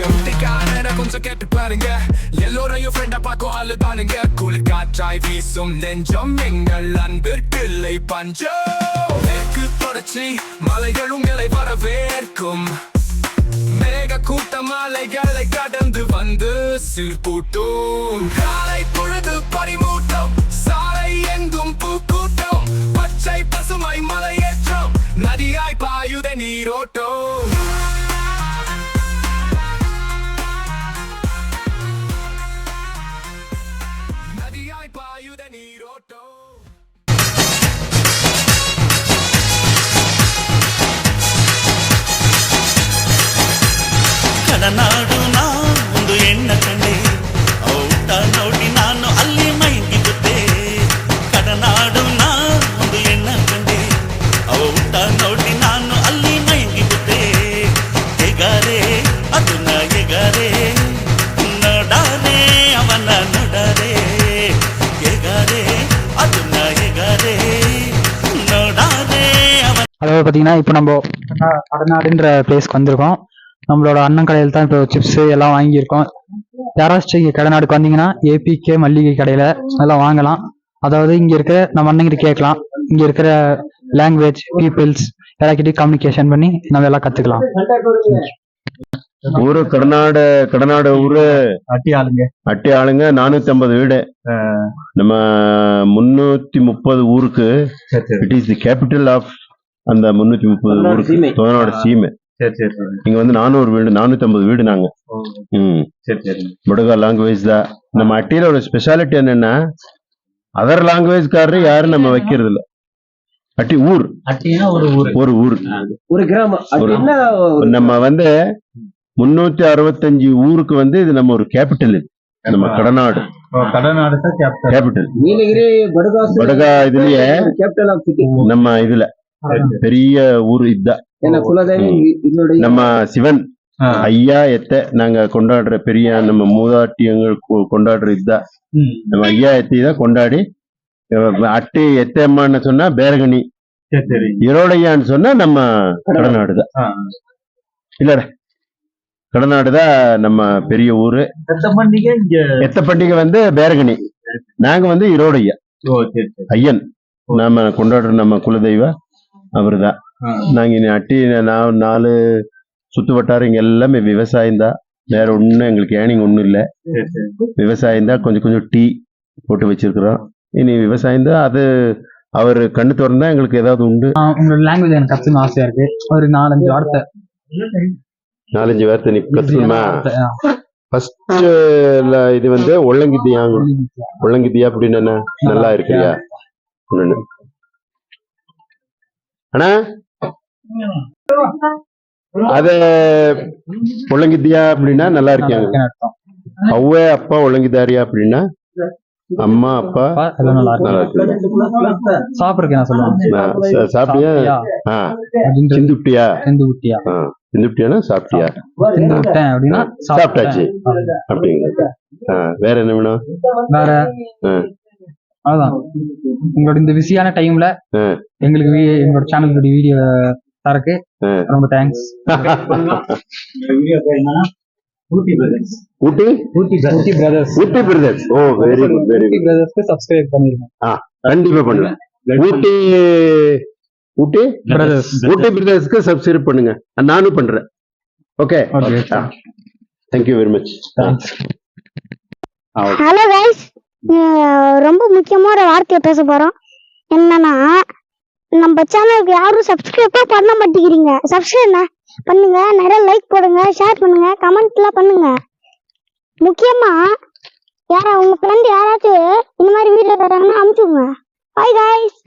எம்டிக்கான கொஞ்சம் கேட்டு பாருங்க. எல்லோரையும் ஃப்ரெண்டா பார்க்கும் ஆளு பாருங்க. குளிர் காற்றாய் வீசும் நெஞ்சம் எங்கள் அன்பிற்கில்லை பஞ்சம். மேற்கு தொடர்ச்சி மலைகள் உங்களை வரவேற்கும். மேக கூட்ட மாலைகளை கடந்து வந்து சிற்பூட்டும். காலை பொழுது பரிமூட்டம் சாலை எங்கும் பூக்கூட்டம். பச்சை பசுமை மலையேற்றம் நதியாய் பாயுத நீரோட்டம். பாயுத நீரோட்டோ கடநாடு நான் அதாவது பார்த்தீங்கன்னா இப்போ நம்ம கடநாடுன்ற பிளேஸ்க்கு வந்திருக்கோம். நம்மளோட அண்ணன் கடையில் தான் இப்போ சிப்ஸ் எல்லாம் வாங்கியிருக்கோம். யாராச்சும் இங்கே கடநாடுக்கு வந்தீங்கன்னா ஏபிகே மல்லிகை கடையில் அதெல்லாம் வாங்கலாம். அதாவது இங்கே இருக்கிற நம்ம அண்ணங்கிட்ட கேட்கலாம். இங்கே இருக்கிற லாங்குவேஜ் பீப்புள்ஸ் எல்லாக்கிட்டையும் கம்யூனிகேஷன் பண்ணி நம்ம எல்லாம் கற்றுக்கலாம் ஊரு கடநாடு கடநாடு ஊரு. அட்டி ஆளுங்க அட்டி ஆளுங்க நானூத்தி ஐம்பது வீடு நம்ம முன்னூத்தி முப்பது ஊருக்கு. It is the capital of அந்த முன்னூத்தி முப்பது ஊருக்கு தொதநாடு சீமை. சரி சரி சரி. இங்க வந்து நானூறு வீடு நானூத்தி ஐம்பது வீடு நாங்க. ம். சரி சரி. படுகா லாங்குவேஜ் தான். நம்ம அட்டியில ஒரு ஸ்பெஷாலிட்டி என்னன்னா அதர் லாங்குவேஜ்காரரு யாரும் நம்ம வைக்கிறது இல்ல அட்டி ஊர். ஒரு ஊரு. ஒரு ஊர். ஒரு கிராமம். நம்ம வந்து முன்னூத்தி அறுபத்தஞ்சு ஊருக்கு வந்து இது நம்ம ஒரு கேபிட்டல் இது. நம்ம கடநாடு. கடநாடு கேபிட்டல் படுகா இதுலயே கேப்டல் ஆஃப் சிட்டி நம்ம இதுல பெரிய ஊர் இதுதான் நம்ம சிவன் ஐயா எத்த நாங்க கொண்டாடுற பெரிய நம்ம மூதாட்டியங்கள் கொ- கொண்டாடுற இதுதான் நம்ம ஐயா எத்தி தான் கொண்டாடி அட்டை எத்தம்மான்னு சொன்னா பேரகனி சரி சரி இரோடையான்னு சொன்னா நம்ம கடநாடு தான். ஆ. இல்லடா. கடநாடு தான் நம்ம பெரிய ஊரு. எத்த பண்டிகை இங்க? எத்த பண்டிகை வந்து பேரகனி. நாங்க வந்து இரோடையா. ஓ சரி சரி. ஐயன். நாம கொண்டாடுற நம்ம குலதெய்வம். அவர்தான் ஆ. நாங்க இனி அட்டி நான் நாலு சுத்து வட்டாரம் இங்க எல்லாமே விவசாயம் தான். வேற ஒண்ணும் எங்களுக்கு ஏனிங் ஒண்ணும் இல்ல. விவசாயம் தான். கொஞ்சம் கொஞ்சம் டீ போட்டு வச்சிருக்கிறோம். இனி விவசாயம் தான். அது அவர் கண்ணு திறந்தா எங்களுக்கு ஏதாவது உண்டு. உங்களோட லாங்குவேஜ் எனக்கு கற்றுக்கணும் ஆசையாக இருக்கு. ஒரு நாலஞ்சு வார்த்தை. நாலஞ்சு வார்த்தை நீ கத்துக்கணுமா. ஃபர்ஸ்ட் இது வந்து ஒள்ளங்கித்தியாங்க ஒள்ளங்கித்தியா அப்படின்னு என்ன? நல்லா இருக்கிறியா ஒண்ணு. அண்ணா? அத ஒள்ளங்கித்தியா அப்படின்னா நல்லா அர்த்தம். அவ்வே அப்பா ஒள்ளங்கிதாரியா அப்படின்னா அம்மா அப்பா நல்லா நல்லா இருக்கு இருக்கு சாப்பிட்றதுக்கு நான் சொல்லுவேன் நான் சா- சாப்பிட்டியா? ஆ. சிந்துப்டியா செந்து குட்டியா ஆ சிந்துப்டியானா சாப்பிட்டியா? செந்து விட்டேன் அப்படின்னா சாப்பிட்டாச்சு. அப்படிங்கிறது வேற என்ன வேணும்? வேற? ஆ. அவ்வளவுதான் உங்களோட இந்த பிஸியான டைம்ல ஆ. எங்களுக்கு எங்களோட சேனல் வீடியோ தரக்கு. ஆ. ரொம்ப thanks Ooty brothers Ooty? Ooty Ooty brothers Ooty brothers oh very good very Ooty good பிரதர்ஸ்க்கு subscribe பண்ணிருக்கேன் கண்டிப்பா பண்ணுவேன் ஊட்டி ஊட்டி? பிரதர்ஸ் ஊட்டி பிரதர்ஸ்க்கு சப்ஸ்கிரைப் பண்ணுங்க. நானும் பண்றேன். Okay Okay. Thank you very much thanks hello guys ரொம்ப முக்கியமான ஒரு வார்த்தையை பேச போறோம். என்னன்னா நம்ம சேனலுக்கு யாரும் சப்ஸ்கிரைபே பண்ண மாட்டேங்கிறீங்க. சப்ஸ்கிரைப் பண்ணுங்க. நிறைய லைக் போடுங்க. ஷேர் பண்ணுங்க. கமெண்ட்லாம் பண்ணுங்க. முக்கியமா யாரா உங்க ஃப்ரெண்ட் யாராச்சும் இந்த மாதிரி வீடியோ தராங்கன்னா அமுச்சுங்க பாய் காய்ஸ்